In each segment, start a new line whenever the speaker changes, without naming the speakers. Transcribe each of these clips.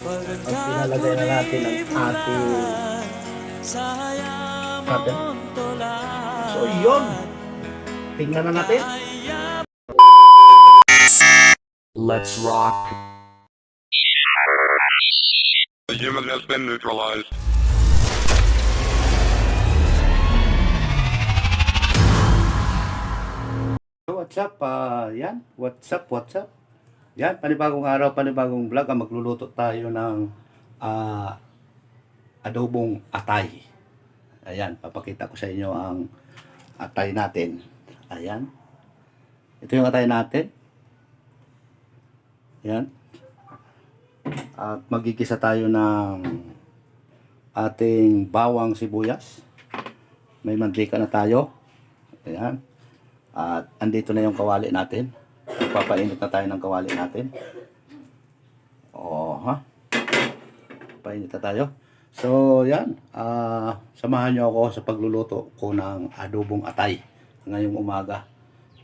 At pinalagay na natin ang ating cutter. So yun. Tingnan na natin.
Let's rock.
The human has been neutralized.
What's up? Ah, yan. What's up? What's up? Yan, panibagong araw, panibagong vlog. Ah, Magluluto tayo ng ah, adobong atay. Ayan, papakita ko sa inyo ang atay natin. Ayan. Ito yung atay natin. Yan. At magigisa tayo ng ating bawang sibuyas. May mantika na tayo. Ayan. At andito na yung kawali natin. Papainit na tayo ng kawali natin. Oo, ha? Painit na tayo. So, yan. Ah, samahan nyo ako sa pagluluto ko ng adobong atay ngayong umaga.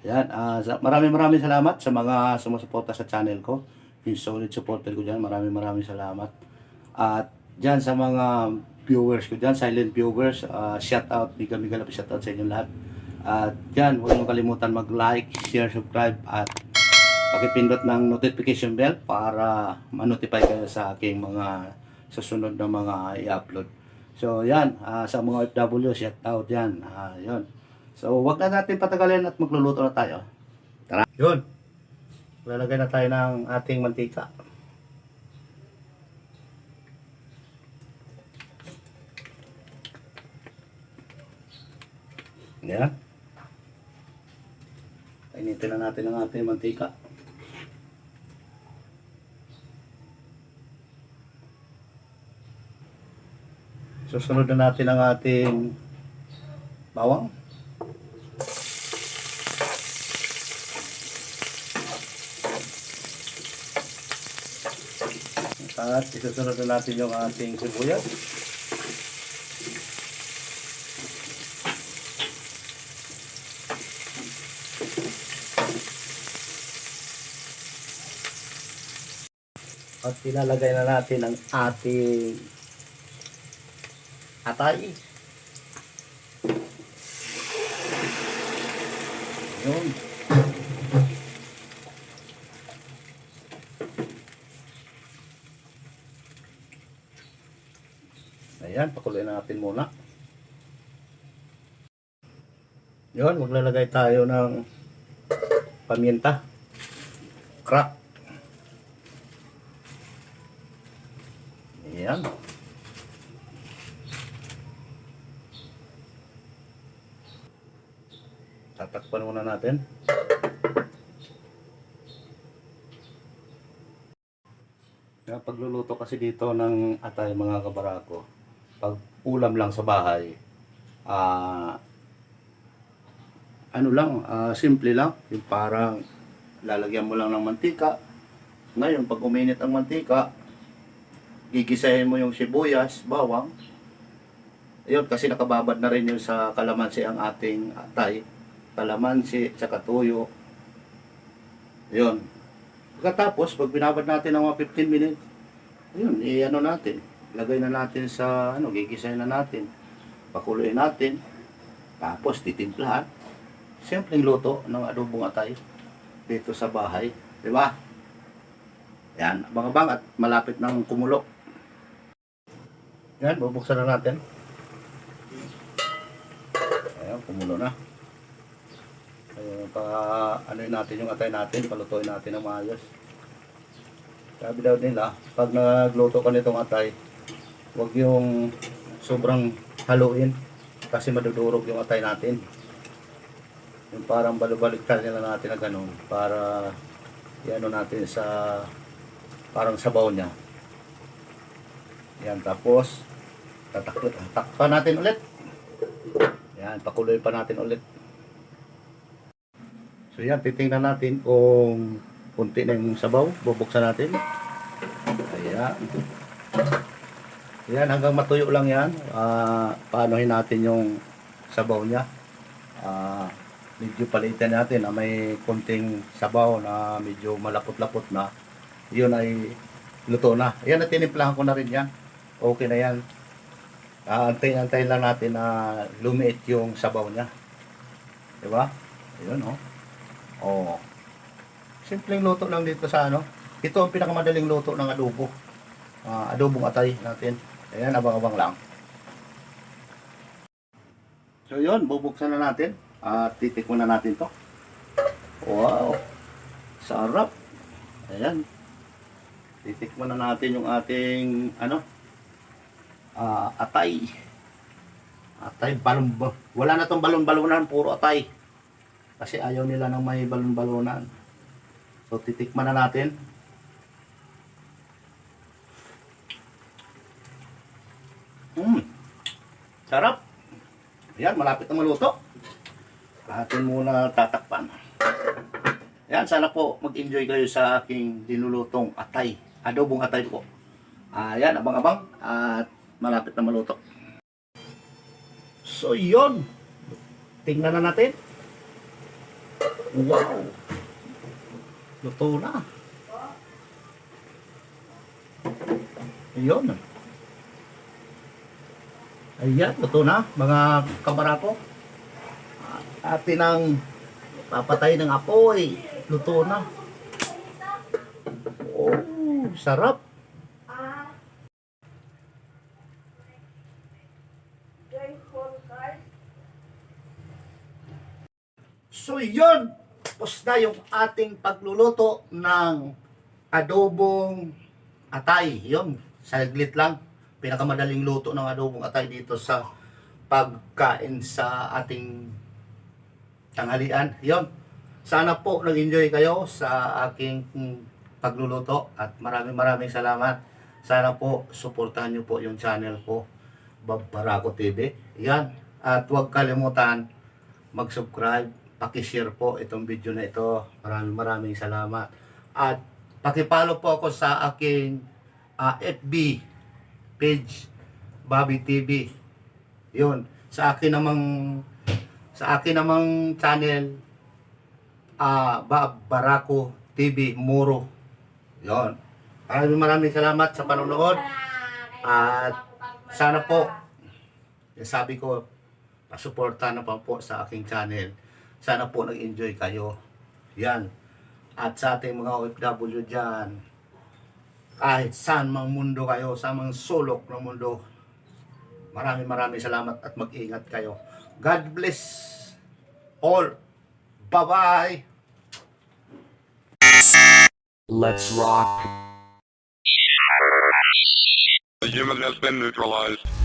Yan. sa- maraming maraming salamat sa mga sumusuporta sa channel ko. Yung solid supporter ko dyan. Maraming maraming salamat. At dyan sa mga viewers ko dyan, silent viewers, ah, shout out, mega mega love shout out sa inyo lahat. At yan, huwag niyo kalimutan mag-like, share, subscribe at pakipindot ng notification bell para ma-notify kayo sa aking mga susunod na mga i-upload. So yan, ah, sa mga OFW, shout out yan. Ah, yun. So wag na natin patagalin at magluluto na tayo. Tara. Yun. Lalagay na tayo ng ating mantika. Yan. Painitin na natin ang ating mantika. Susunod na natin ang ating bawang. At isusunod na natin yung ating sibuyas. At ilalagay na natin ang ating atay. Yun. Ayan, pakuloy natin muna. Yun, maglalagay tayo ng paminta. Crack. Ayan. Tatakpan muna natin. Kaya pagluluto kasi dito ng atay mga kabarako, pag ulam lang sa bahay, ah ano lang, ah, simple lang, yung parang lalagyan mo lang ng mantika. Ngayon, pag uminit ang mantika, gigisahin mo yung sibuyas, bawang. Ayun, kasi nakababad na rin yun sa kalamansi ang ating atay. Kalamansi, tsaka tuyo. Ayun. Pagkatapos, pag binabad natin ng mga 15 minutes, ayun, i-ano natin. Lagay na natin sa, ano, gigisahin na natin. Pakuloy natin. Tapos, titimplahan. Simpleng luto ng adobong atay dito sa bahay. Di ba? Yan, abang-abang at malapit ng kumulo. Yan, bubuksan na natin. Ayan, kumulo na. Ayan, pa, ano natin yung atay natin, palutuin natin ng maayos. Sabi daw nila, pag nagluto ka nitong atay, huwag yung sobrang haluin kasi madudurog yung atay natin. Yung parang balubaliktad nila natin na ganun para iano natin sa parang sabaw niya. Yan, tapos tatakot, takpan natin ulit. Yan, pakuloy pa natin ulit. So yan, titingnan natin kung kunti na yung sabaw. Bubuksan natin. Ayan. Yan, hanggang matuyo lang yan. Ah, paanohin natin yung sabaw niya. Ah, medyo palitan natin na may kunting sabaw na medyo malapot-lapot na. Yun ay luto na. Ayan, at tinimplahan ko na rin yan. Okay na yan. Ah, antayin-antayin lang natin na lumiit yung sabaw niya. Di ba? Ayun, oh. Oh. Simpleng luto lang dito sa ano. Ito ang pinakamadaling luto ng adobo. Ah, adobong atay natin. Ayan, abang-abang lang. So yun, bubuksan na natin. At titikman na natin to. Wow! Sarap! Ayan. Titikman na natin yung ating, ano, ah, atay. Atay, balon, ba- wala na tong balon-balonan, puro atay. Kasi ayaw nila ng may balon-balonan. So, titikman na natin. Mm. Sarap. Ayan, malapit na maluto. Atin muna tatakpan. Ayan, sana po mag-enjoy kayo sa aking dinulutong atay. Adobong atay po. Ayan, abang-abang. At malapit na maluto. So, yun. Tingnan na natin. Wow. Luto na. Ayun. Ayan, luto na, mga kabarako. Atin ang papatay ng apoy. Luto na. Oh, sarap. So yun, tapos na yung ating pagluluto ng adobong atay. Yun, saglit lang. Pinakamadaling luto ng adobong atay dito sa pagkain sa ating tanghalian. Yun, sana po nag-enjoy kayo sa aking pagluluto at maraming maraming salamat. Sana po suportahan niyo po yung channel ko, Barako TV. Yan, at huwag kalimutan mag-subscribe, paki-share po itong video na ito. Maraming maraming salamat. At paki-follow po ako sa aking ah, FB page Bobby TV. 'Yun. Sa akin namang sa akin namang channel ah Bob Barako TV Muro. 'Yon. Maraming maraming salamat sa panonood. At sana po sabi ko pasuporta na pa po sa aking channel. Sana po nag-enjoy kayo. Yan. At sa ating mga OFW dyan, kahit saan mang mundo kayo, sa mga sulok ng mundo, maraming maraming salamat at mag-ingat kayo. God bless all. Bye-bye.
Let's rock.
The human has been neutralized.